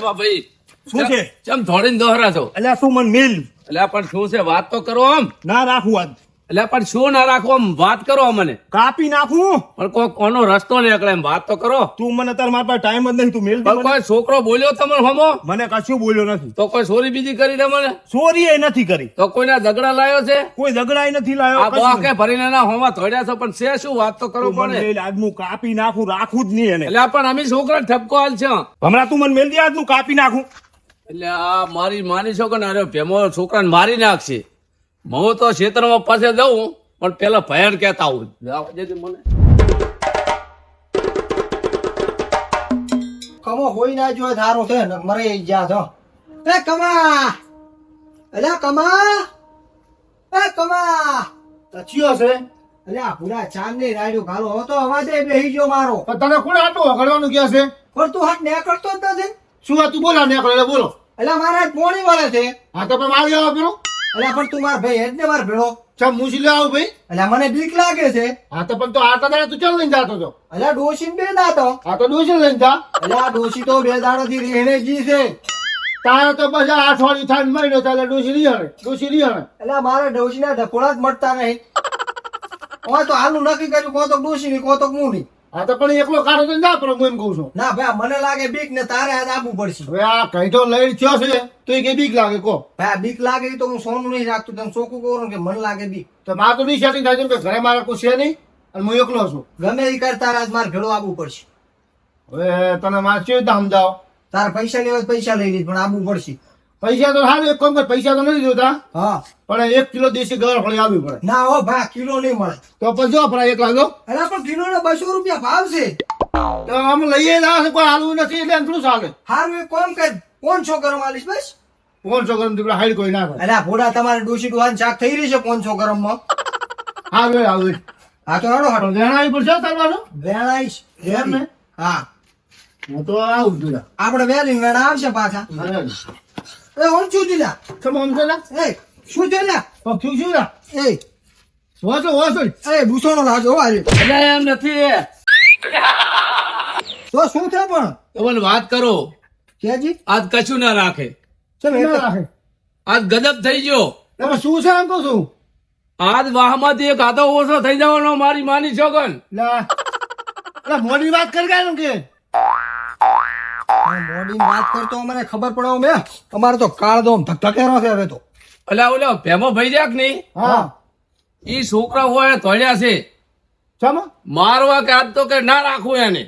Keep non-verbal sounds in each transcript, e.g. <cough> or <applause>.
ભાઈ. શું છે? ચમ ધોળીને દોહરા છો? એટલે શું મન મિલ. એટલે પણ શું છે? વાત તો કરો આમ. ના રાખું આજ. એટલે પણ શું ના રાખો આમ વાત કરો મને કાપી નાખું? પણ કોઈ કોનો રસ્તો નીકળે એમ વાત તો કરો. તું મને તાર મારા પાસે ટાઈમ જ નહીં તું મિલ. કોઈ છોકરો બોલ્યો તમે હમો? મને કશું બોલ્યો નથી. તો કોઈ સોરી બીજી કરી દે મને? સોરી એ નથી કરી. તો કોઈના ઝઘડા લાયો છે? કોઈ ઝઘડાઈ નથી લાયો આ બોકે ભરીને ના હોમાં થોડ્યા છો પણ છે શું વાત તો કરો મને આજનું કાપી નાખું રાખું જ નહીં એને. એટલે પણ અમે છોકરા ઠપકો હાલ છે. હમણાં તું મને મેલ દે આજનું કાપી નાખું. એટલે આ મારી માની છો કે ના અરે ભેમો છોકરાને મારી નાખશે. હું તો ક્ષેત્રમાં પાસે જઉં પણ પેલા ભયણ કહેતા આવું દેજે મને. કમો હોય ના જો ધારો છે ને મરે જા છો. એ કમા! અલ્યા કમા! એ કમા! ચિયો છે. અલ્યા પૂરા ચાંદ ને રાડ્યો ગાલો હતો તો અવાજે બેહી ગયો મારો. પણ તને કોણ આટલું વગાડવાનું કે છે? પણ તું હાથ કરતો જ નથી. શું તું બોલા નીકળે એટલે બોલો. એટલે મારા કોણી પોણી વળે છે. હા તો પણ મારી આવો પેલું. અલ્યા પણ તું માર ભાઈ એટલે માર ભેળો. ચમ મૂછી લે આવું ભાઈ. અલ્યા મને બીક લાગે છે. હા તો પણ તો આ દાડા તું ચાલ લઈને જાતો છો? અલ્યા ડોશી બે દાતો. હા તો ડોસી લઈને જા. અલ્યા ડોશી તો બે દાડો થી રહેણે જી છે. તારે તો બસ આઠવાડિયું અઠવાડિયું થાય મહિનો ચાલે ડોસી ડોશી રી રિયાણે અલ્યા મારા ડોશી ના ઢકોળા જ મળતા નહીં. હોય તો હાલનું નક્કી કર્યું કો તો ડોશી ની કો તો હું નહીં. હા તો પણ એકલો કાઢો તો ના પણ હું એમ કહું છું. ના ભાઈ મને લાગે બીક ને તારે આજ આપવું પડશે. હવે આ કઈ તો લઈ થયો છે તો એ કે બીક લાગે કો ભાઈ બીક લાગે તો હું સોનું નહીં રાખતું તમે ચોખ્ખું કહું કે મને લાગે બીક. તો મારે તો નહીં સેટિંગ થાય કે ઘરે મારે કોઈ છે નહીં અને હું એકલો છું. ગમે એ કરતા આજ મારે ભેળો આવવું પડશે. હવે તને મારે કેવી રીતે સમજાવો? તારે પૈસા લેવા પૈસા લઈ લઈશ પણ આવવું પડશે. પૈસા તો સારું એક કામ કર પૈસા તો નથી જોતા. હા. પણ એક કિલો દેશી ગળ ફળી આવવી પડે. ના હો ભાઈ કિલો નહીં મળે. તો પછી જો પણ એક લાગો અરે પણ કિલો ના બસો રૂપિયા ભાવ છે તો આમ લઈએ ના છે કોઈ હાલવું નથી એટલે એમ થોડું ચાલે. હારું એક કોમ કર પાંચસો ગરમ આલીશ બસ. પાંચસો છોકરો દીપડા હાઈડ કોઈ ના કરે. અરે ભોડા તમારે ડોસી ડોહાન શાક થઈ રહી છે પાંચસો ગરમમાં હારું હારું હા તો હારો હારો પણ વેણ આવી પડશે તાર વેણાઈશ એમ ને? હા. હું તો આવું જોયા. આપણે વેલી વેણા આવશે પાછા. એ આમ એ શું છે લ્યા તો થયું શું ને એ વાંચો વાંચો એ બુસોનો લાજો હો આજે એમ નથી. તો શું છે પણ? તમને વાત કરો. કેજી? આજ કશું ના રાખે. ચમ એ એટલે? રાખે. આજ ગદબ થઈ ગયો. તમે શું છે એમ કહું છું? આજ વાહમાંથી એક આધો ઓછો થઈ જવાનો મારી માની છોકન. લા. લા, મોડી વાત કરી ગયા કે. મોડી વાત કરતો અમને ખબર પડે મે. અમારે તો કાળ દો ધકેરો છે હવે તો. અલા ઓલો ભેમો ભાઈ રહ્યા કે નહીં? હા. ઈ છોકરા હોય ધોળ્યા છે. ચમ? મારવા કે આજ તો કે ના રાખું એને.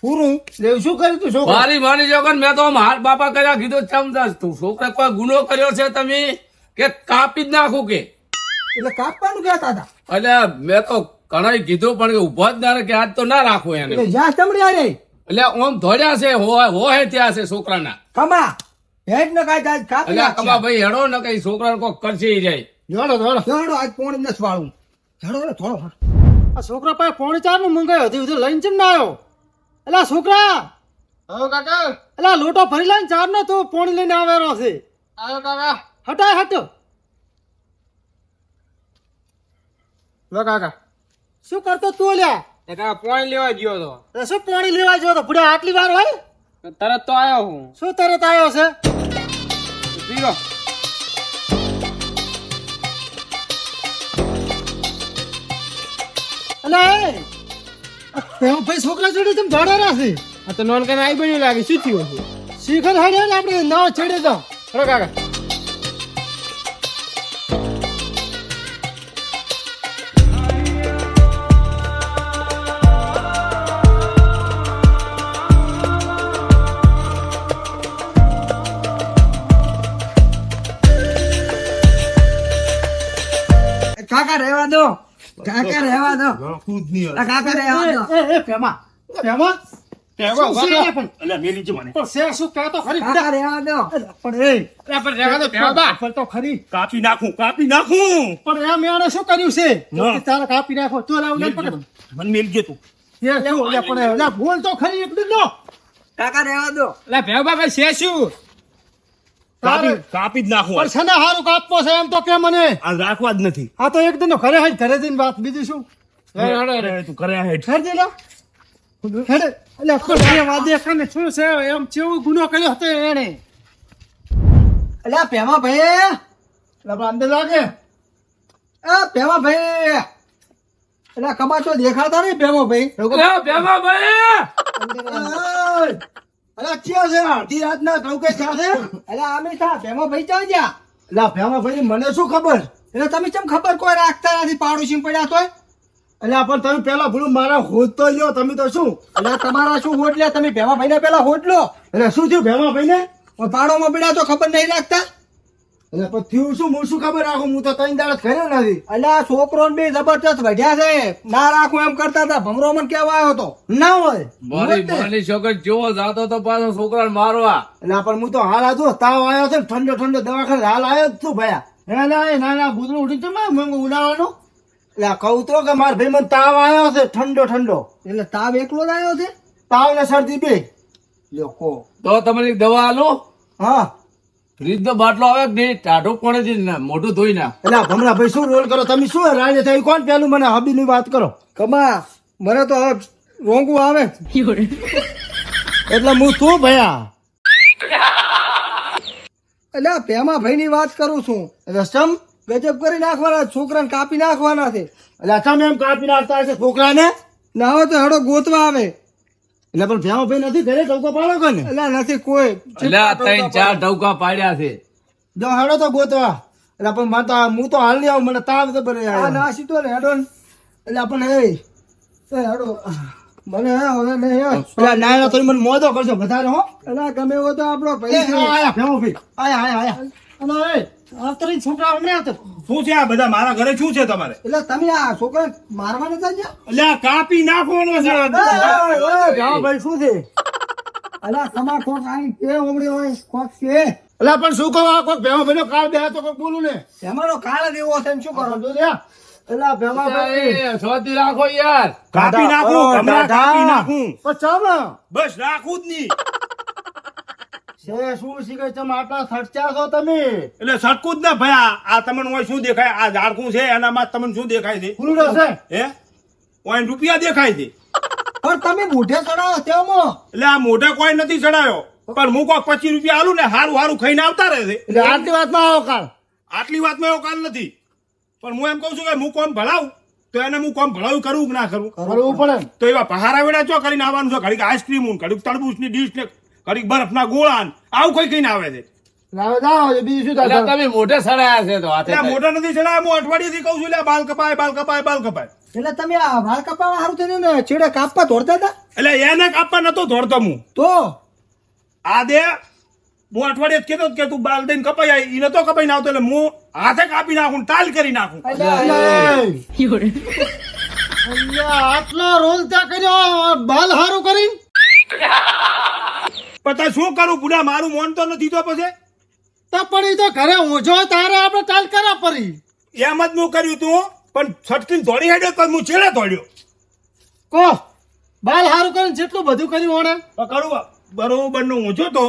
પૂરું? એટલે શું કર્યું તું છોકરા? મારી માની છોકન મેં તો હાથ બાપા કર્યા કીધું ચમદાસ તું? છોકરા કોઈ ગુનો કર્યો છે તમે? કે કાપી જ નાખું કે? એટલે કાપવાનું કહેતા હતા. એટલે મેં તો ઘણા કીધું પણ કે ઊભો જ ના કે આજ તો ના રાખો એને. જ્યાં ચમડ્યા રે એટલે ઓમ ધોળ્યા છે હોય હોય ત્યાં છે છોકરાના. કમા હેડ ન કાઈ આજ કાપી એટલે કમા ભાઈ હેડો ન કઈ છોકરા કોક કરશે જાય. જોડો જોડો જોડો આજ પોણ ન વાળું. હેડો હેડો થોડો આ છોકરા પાસે પોણી ચારનું મંગાયો હતી ઉધર લઈને ચમ ના આવ્યો? એટલે છોકરા! આવો કાકા. એલા લોટો ભરી લઈને ચાર નો તું પોણી લઈને આવેલો છે. આવો કાકા. હટાય હટ. લો કાકા. શું કરતો તું લ્યા પોઈન્ટ લેવા ગયો તો. શું પોણી લેવા ગયો તો? બુડા આટલી વાર હોય? તરત તો આવ્યો હું. શું તરત આવ્યો છે? પીરો અલા એ ભાઈ છોકરા જોડે તમે ધોડારા છે આ તો નોન કઈ આવી બન્યું લાગે શું થયું શીખર હાડે ને આપણે નાવ છેડે જાઓ કાકા. કાકા રહેવા દો. ખુદ નહીં કાકા રહેવા દો. પેમા પેમા શું છે એ પણ? અલ્યા મેલી છે મને. પણ છે શું? કહેતો ખરી. કાકા રહેવા દો. પણ એ પણ રહેવા દો ભેવા બા પણ તો ખરી. કાપી નાખું કાપી નાખું. પણ એમ એણે શું કર્યું છે? તારે કાપી નાખો. તો મને. મેલ તું. બોલ તો ખરી એકદમ કાકા રહેવા દો. એટલે ભેવા બા છે શું? કાપી કાપી જ નાખું પણ છે ને હારું કાપવો છે એમ તો કે મને. આ રાખવા જ નથી. આ તો એકદમ ઘરે હાજ ઘરે જઈને વાત બીજું શું? હેડો, હેડો, હેડો. અરે તું કરે હેઠ ઘર જઈ લે હેડે એટલે ખોટી વાદે કને શું છે? એમ કેવું ગુનો કર્યો હતો એને અલ્યા પેમા ભાઈ એટલે અંદર લાગે. એ પેમા ભાઈ અલ્યા કમાચો દેખાતા નહીં પેમો ભાઈ. અરે ભાઈ અરે ક્યાં છે? અડધી રાતના ટોકે ક્યાં છે? અલ્યા અમે થા પેમો ભાઈ ચા ગયા? એટલે ભેમા ભાઈ મને શું ખબર? એટલે તમે કેમ ખબર કોઈ રાખતા નથી પાડોશી પડ્યા તોય? એટલે પણ તમે પેલા ભૂલું મારા હોદ તો લ્યો તમે તો શું? એટલે તમારા શું હોટ લે તમે ભેમા ભાઈને પેલા હોટ લો. એટલે શું થયું ભેમા ભાઈ ને પાડોમાં પડ્યા તો ખબર નહીં રાખતા? એટલે પણ થયું શું? હું શું ખબર? રાખું હું તો ત્રણ દાડત કર્યો નથી. આ છોકરો બે જબરજસ્ત વધ્યા છે. ના રાખું એમ કરતા હતા. ભમરો મને કેવા આવ્યો હતો. ના હોય. મારી માની છોકર જેવો જાતો તો પાછો છોકરાને મારવા. એટલે પણ હું તો હાલ આજો તાવ આવ્યો છે ઠંડો ઠંડો દવાખાને હાલ આવ્યો જ છું ભયા ના ના ના ના ભૂતરું ઉઠી તમે મંગ ઉડાવવાનું. એટલે કહું તો કે મારા ભાઈ મને તાવ આવ્યો છે ઠંડો ઠંડો. એટલે તાવ એકલો જ આવ્યો છે? તાવ ને શરદી બે. લોકો તો તમને દવા આલો. હા. ફ્રીજ બાટલો આવે કે નહીં? ટાઢું પડે મોઢું ધોઈ ના એટલે ભમરા ભાઈ શું રોલ કરો? તમે શું રાજે થઈ કોણ પેલું મને હબી ની વાત કરો? કમા મને તો હવે રોંગું આવે. એટલે હું શું ભયા? એટલે પેમા ભાઈ ની વાત કરું છું. એટલે સમ ગજબ કરી નાખવાના છોકરાને કાપી નાખવાના છે. એટલે તમે એમ કાપી નાખતા હશે છોકરાને? ના હોય તો હેડો ગોતવા આવે. એટલે પણ ભ્યામાં ભાઈ નથી ઘરે ટોકો પાડો કે ને એટલે નથી કોઈ. એટલે ત્રણ ચાર ઢવકા પાડ્યા છે. જો હેડો તો ગોતવા. એટલે પણ મારે તો હું તો હાલ નહીં આવું મને તાવ તો બને આ ના સીધો ને હેડો ને. એટલે આપણને એ હેડો. મને હે હવે નહીં હે. એટલે ના ના થોડી મને મોદો કરજો વધારે હો. એટલે ગમે એવો તો આપણો પૈસા ભાઈ આયા ભ્યામાં ભાઈ. આયા આયા આયા. અને એ છોકરા હમણાં આવતો શું છે આ બધા? મારા ઘરે શું છે તમારે? એટલે તમે આ છોકરા મારવા નતા ગયા એટલે આ કાપી નાખવાનો છે. ભ્યામાં ભાઈ શું છે? અલા તમા કોક આઈ કે ઉમડી હોય કોક છે. એટલે પણ શું કહું? આ કોઈક ભ્યામાં ભાઈ કાળ બે તો કોઈક બોલું ને. એમાંનો કાળ જ છે ને શું કરો? જો એટલે આ ભાઈ. રાખો યાર. કાપી નાખું. કાપી નાખું. પણ ચાલો. બસ રાખું જ નહીં. છે? શું શીખે તમે આટલા ખર્ચા છો તમે. એટલે સટકું જ ને ભાઈ આ- તમને શું દેખાય? આ ઝાડકું છે એનામાં તમને શું દેખાય છે? હે? ઓય રૂપિયા દેખાય છે. પણ તમે મોઢે ચડાવો તેમાં. એટલે આ મોઢે કોઈ નથી ચડાયો. પણ હું કોઈ પચીસ રૂપિયા આલું ને હારું હારું ખાઈને આવતા રહે છે. એટલે આટલી વાતમાં આવો કાલ. આટલી વાતમાં એવો કાલ નથી. પણ હું એમ કહું છું કે હું કોમ ભણાવું તો એને હું કોમ ભણાવું કરું કે ના કરું? કરવું પડે. તો એવા પહારા વેડા ચો કરીને આવવાનું છે? ઘડીક આઈસ્ક્રીમ ઘડીક તરબૂચની ડીશ ને ઘડીક બરફના ગોળા આવું કઈ કઈને આવે છે? તમે મોઢે સડાયા છે તો હાથે મોઢા નથી ચડાયા હું અઠવાડિયેથી કહું છું એટલે બાલ કપાય બાલ કપાય બાલ કપાય. એટલે તમે આ વાળ કપાવા સારું ને છેડે કાપવા ધોરતા હતા? એટલે એને કાપવા નતો દોડતો હું. તો? આ દે હું અઠવાડિયે કેતો કે તું બાલ દઈને કપાઈ આવી ઈ નતો કપાઈ આવતો એટલે હું હાથે કાપી નાખું ટાલ કરી નાખું. અલ્યા, <laughs> આટલો રોલ ત્યાં કર્યો બાલ હારું કરીને? પણ તાર શું કરું? બુડા મારું મોન તો નથી તો પછી? તો પણ તો ઘરે ઊંઝો તારે આપણે ચાલ કરા પડી. એમ જ હું કર્યું તું પણ છટકીને દોડી હેડ્યો તો હું છેડે દોડ્યો? કો બાલ હારું કરીને જેટલું બધું કર્યું ઓણે તો કરું બરોબરનું ઊંચો તો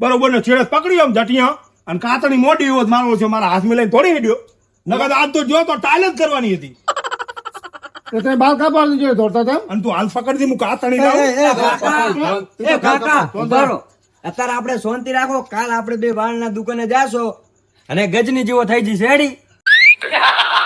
બરોબર નો છેડે પકડ્યો આમ જટિયા. અને કાતણી મોટી હોત મારો છે મારા હાથમાં લઈને દોડી હેડ્યો. નકર આજ તો જો તો ટાલ જ કરવાની હતી. બાલ દોડતા હતા અને તું હાલ પકડી દી હું કાતણી એ, લાવું. એ, કાકા. એ અત્યારે આપણે શાંતિ રાખો કાલ આપણે બે વાળના દુકાને જાશો અને ગજની જેવો થઈ જઈશ હેડી <laughs>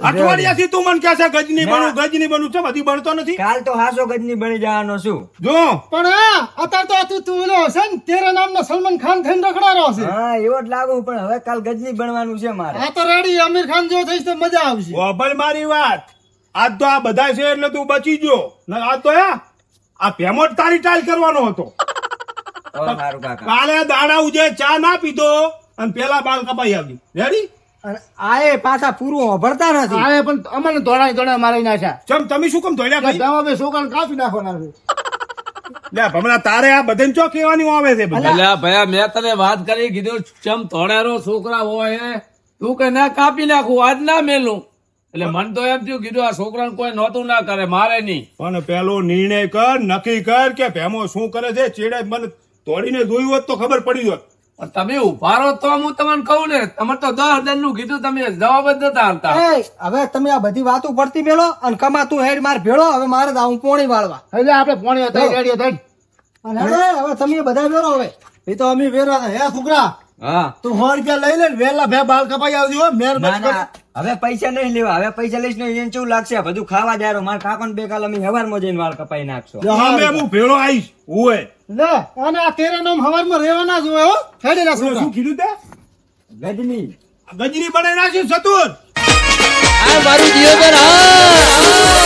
અઠવાડિયાથી તું મને કહે છે ગજની બનું ગજની બનું છે બધી બનતો નથી. કાલ તો હાસો ગજની બની જવાનો છું. જો. પણ હા અત્યારે તો તું તું ઓલો હશે ને તેરા નામનો સલમાન ખાન થઈને રખડારો છે. હા એવો જ લાગુ પણ હવે કાલ ગજની બનવાનું છે મારે. આ તો રેડી આમિર ખાન જેવો થઈશ તો મજા આવશે. વાપર મારી વાત. આજ તો આ બધા છે એટલે તું બચી ગયો. ને આજ તો હે આ ભેમો જ તારી ટાઈલ કરવાનો હતો. કાલે દાડા ઉજે ચા ના પીધો અને પેલા બાલ કપાઈ આવી. રેડી અને પાછા પૂરું ભરતા નથી. હા એ પણ અમને દોડાય દોડાય મારી નાખ્યા. ચમ તમે શું કેમ ધોડ્યા ભાઈ? ભ્યામાં ભાઈ છોકરાને કાપી નાખવાના છે. હમણાં તારે આ બધાને ચો કહેવાની આવે છે ભલા ભયા મેં તને વાત કરી કીધું ચમ ધોળેરો છોકરા હોય હે. તું કે ના કાપી નાખું આજ ના મેલું. એટલે મન તો એમ થયું કીધું આ છોકરાને કોઈ નહોતું ના કરે મારે નહીં. પણ પેલો નિર્ણય કર નક્કી કર કે ભેમો શું કરે છે ચેડે મને તોડીને જોયું હોત તો ખબર પડી હોત. તમે ઊભા રહો તો હું તમને કહું ને તમે તો દસ હજારનું કીધું તમે જવાબ જ નતા આપતા. હવે તમે આ બધી વાતો પડતી મેળો અને કમાતું હેડ માર ભેળો હવે મારે આવું પોણી વાળવા. એટલે આપણે પોણી હતા રેડી હતા હવે તમે બધા વેરો હવે. એ તો અમે વેરો હે છોકરા હા. તું સો રૂપિયા લઈ લે ને વેલા ભે બાલ કપાઈ આવજો. ના મહેરબાની હવે પૈસા નહીં લેવા હવે પૈસા લઈશ ને એને કેવું લાગશે? બધું ખાવા જાય મારા કાકો બે કાલ અમે હવારમાં જઈને વાળ કપાઈ નાખશો. અમે હું ભેળો આવીશ ઓય લે અને આ તેરા નામ હવારમાં રહેવાના જ હોય હો. હેડી ના ઓલો શું કીધું તે? ગજની. ગજરી બનાવી નાખ્યું સતુર. આ મારું જીવન હા.